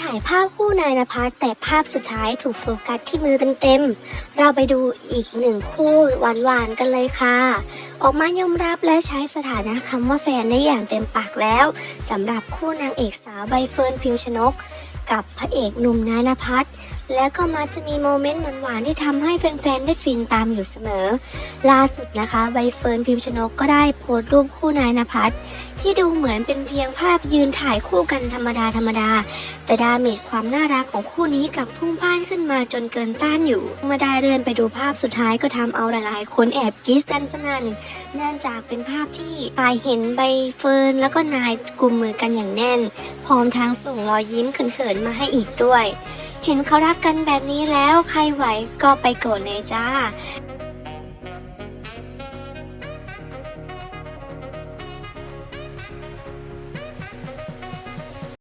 ถ่ายภาพคู่นายนภัสแต่ภาพสุดท้ายถูกโฟกัสที่มือเต็มๆ เราไปดูอีกหนึ่งคู่หวานๆกันเลยค่ะ ออกมายอมรับและใช้สถานะคำว่าแฟนได้อย่างเต็มปากแล้วสำหรับคู่นางเอกสาวใบเฟิร์นพิมชนก กับพระเอกหนุ่มนายนภัส และก็มาจะมีโมเมนต์หวานๆที่ทำให้แฟนๆ ได้ฟินตามอยู่เสมอ ล่าสุดนะคะใบเฟิร์นพิมชนกก็ได้โพสต์รูปคู่นายนภัสที่ดูเหมือนเป็นเพียงภาพยืนถ่ายคู่กันธรรมดาธรรมดา แต่ดาเมจความน่ารักของคู่นี้กับพุ่งพ่านขึ้นมาจนเกินต้านอยู่ เมื่อได้เลื่อนไปดูภาพสุดท้ายก็ทำเอาหลายๆ คนแอบกรี๊ดกันสนั่นเนื่องจากเป็นภาพที่ถ่ายเห็นใบเฟิร์นแล้วก็นายกุมมือกันอย่างแน่น พร้อมทั้งส่งรอยยิ้มเขินๆมาให้อีกด้วย เห็นเขารักกันแบบนี้แล้วใครไหวก็ไปโกรธเลยจ้า